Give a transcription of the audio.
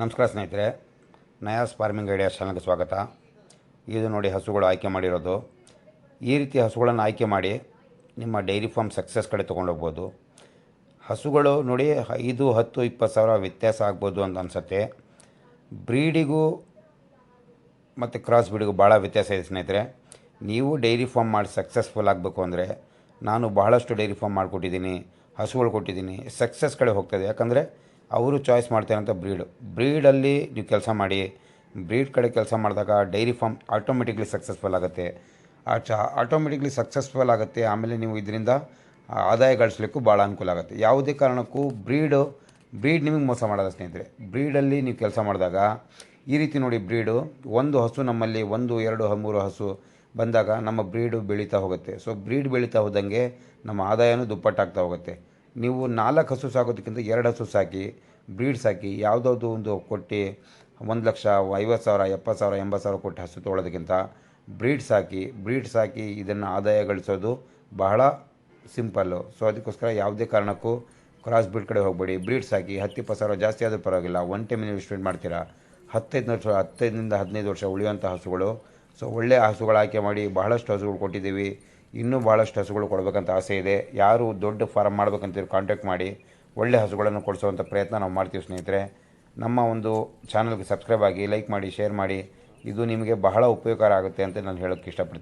ನಮಸ್ಕಾರ ಸ್ನೇಹಿತರೆ, Nayaz farming idea ಚಾನಲ್ಗೆ ಸ್ವಾಗತ. ಇದು ನೋಡಿ ಹಸುಗಳು ಆಯ್ಕೆ ಮಾಡಿರೋದು. ಈ ರೀತಿ ಹಸುಗಳನ್ನು ಆಯ್ಕೆ ಮಾಡಿ ನಿಮ್ಮ ಡೈರಿ ಫಾರ್ಮ್ ಸಕ್ಸಸ್ ಕಡೆ ತೊಗೊಂಡೋಗ್ಬೋದು ಹಸುಗಳು ನೋಡಿ ಐದು, ಹತ್ತು, ಇಪ್ಪತ್ತು ಸಾವಿರ ವ್ಯತ್ಯಾಸ ಆಗ್ಬೋದು ಅಂತ ಅನಿಸುತ್ತೆ. ಬ್ರೀಡಿಗೂ ಮತ್ತು ಕ್ರಾಸ್ ಬ್ರೀಡಿಗೂ ಭಾಳ ವ್ಯತ್ಯಾಸ ಇದೆ ಸ್ನೇಹಿತರೆ. ನೀವು ಡೈರಿ ಫಾರ್ಮ್ ಮಾಡಿ ಸಕ್ಸಸ್ಫುಲ್ ಆಗಬೇಕು ಅಂದರೆ ನಾನು ಬಹಳಷ್ಟು ಡೈರಿ ಫಾರ್ಮ್ ಮಾಡಿಕೊಟ್ಟಿದ್ದೀನಿ, ಹಸುಗಳು ಕೊಟ್ಟಿದ್ದೀನಿ, ಸಕ್ಸಸ್ ಕಡೆ ಹೋಗ್ತದೆ ಯಾಕಂದರೆ ಅವರು ಚಾಯ್ಸ್ ಮಾಡ್ತಾರಂಥ ಬ್ರೀಡು. ಬ್ರೀಡಲ್ಲಿ ನೀವು ಕೆಲಸ ಮಾಡಿ, ಬ್ರೀಡ್ ಕಡೆ ಕೆಲಸ ಮಾಡಿದಾಗ ಡೈರಿ ಫಾರ್ಮ್ ಆಟೋಮೆಟಿಕ್ಲಿ ಸಕ್ಸಸ್ಫುಲ್ ಆಗುತ್ತೆ. ಆ ಆಟೋಮೆಟಿಕ್ಲಿ ಸಕ್ಸಸ್ಫುಲ್ ಆಗುತ್ತೆ, ಆಮೇಲೆ ನೀವು ಇದರಿಂದ ಆದಾಯ ಗಳಿಸ್ಲಿಕ್ಕೂ ಭಾಳ ಅನುಕೂಲ ಆಗುತ್ತೆ. ಯಾವುದೇ ಕಾರಣಕ್ಕೂ ಬ್ರೀಡು, ಬ್ರೀಡ್ ನಿಮಗೆ ಮೋಸ ಮಾಡೋದ ಸ್ನೇಹಿತರೆ. ಬ್ರೀಡಲ್ಲಿ ನೀವು ಕೆಲಸ ಮಾಡಿದಾಗ, ಈ ರೀತಿ ನೋಡಿ ಬ್ರೀಡು, ಒಂದು ಹಸು ನಮ್ಮಲ್ಲಿ ಒಂದು, ಎರಡು ಮೂರು ಹಸು ಬಂದಾಗ ನಮ್ಮ ಬ್ರೀಡು ಬೆಳೀತಾ ಹೋಗುತ್ತೆ. ಸೊ ಬ್ರೀಡ್ ಬೆಳೀತಾ ಹೋದಂಗೆ ನಮ್ಮ ಆದಾಯನೂ ದುಪ್ಪಟ್ಟಾಗ್ತಾ ಹೋಗುತ್ತೆ. ನೀವು ನಾಲ್ಕು ಹಸು ಸಾಕೋದಕ್ಕಿಂತ ಎರಡು ಹಸು ಸಾಕಿ ಬ್ರೀಡ್ ಸಾಕಿ ಯಾವುದಾದ್ರು ಒಂದು ಕೊಟ್ಟು ಒಂದು ಲಕ್ಷ ಐವತ್ತು ಸಾವಿರ, ಎಪ್ಪತ್ತು ಸಾವಿರ, ಎಂಬತ್ತು ಸಾವಿರ ಕೊಟ್ಟು ಹಸು ತೊಗೊಳೋದಕ್ಕಿಂತ ಬ್ರೀಡ್ ಸಾಕಿ ಬ್ರೀಡ್ ಸಾಕಿ ಇದನ್ನು ಆದಾಯ ಗಳಿಸೋದು ಬಹಳ ಸಿಂಪಲ್ಲು. ಸೊ ಅದಕ್ಕೋಸ್ಕರ ಯಾವುದೇ ಕಾರಣಕ್ಕೂ ಕ್ರಾಸ್ ಬ್ರೀಡ್ ಕಡೆ ಹೋಗಬೇಡಿ. ಬ್ರೀಡ್ಸ್ ಸಾಕಿ, ಹತ್ತು, ಇಪ್ಪತ್ತು ಸಾವಿರ ಜಾಸ್ತಿ ಆದರೂ ಪರವಾಗಿಲ್ಲ. ಒನ್ ಟೈಮ್ ಇನ್ವೆಸ್ಟ್ಮೆಂಟ್ ಮಾಡ್ತೀರಾ. ಹತ್ತೈದು ವರ್ಷ, ಹತ್ತೈದರಿಂದ ಹದಿನೈದು ವರ್ಷ ಉಳಿಯುವಂಥ ಹಸುಗಳು. ಸೊ ಒಳ್ಳೆಯ ಹಸುಗಳು ಆಯ್ಕೆ ಮಾಡಿ ಬಹಳಷ್ಟು ಹಸುಗಳು ಕೊಟ್ಟಿದ್ದೀವಿ. ಇನ್ನೂ ಭಾಳಷ್ಟು ಹಸುಗಳು ಕೊಡಬೇಕಂತ ಆಸೆ ಇದೆ. ಯಾರು ದೊಡ್ಡ ಫಾರಮ್ ಮಾಡ್ಬೇಕಂತೀರಿ ಕಾಂಟ್ಯಾಕ್ಟ್ ಮಾಡಿ ಒಳ್ಳೆ ಹಸುಗಳನ್ನು ಕೊಡಿಸುವಂಥ ಪ್ರಯತ್ನ ನಾವು ಮಾಡ್ತೀವಿ ಸ್ನೇಹಿತರೆ. ನಮ್ಮ ಒಂದು ಚಾನಲ್ಗೆ ಸಬ್ಸ್ಕ್ರೈಬ್ ಆಗಿ ಲೈಕ್ ಮಾಡಿ ಶೇರ್ ಮಾಡಿ. ಇದು ನಿಮಗೆ ಬಹಳ ಉಪಯೋಗ ಆಗುತ್ತೆ ಅಂತ ನಾನು ಹೇಳೋಕ್ಕೆ ಇಷ್ಟಪಡ್ತೀನಿ.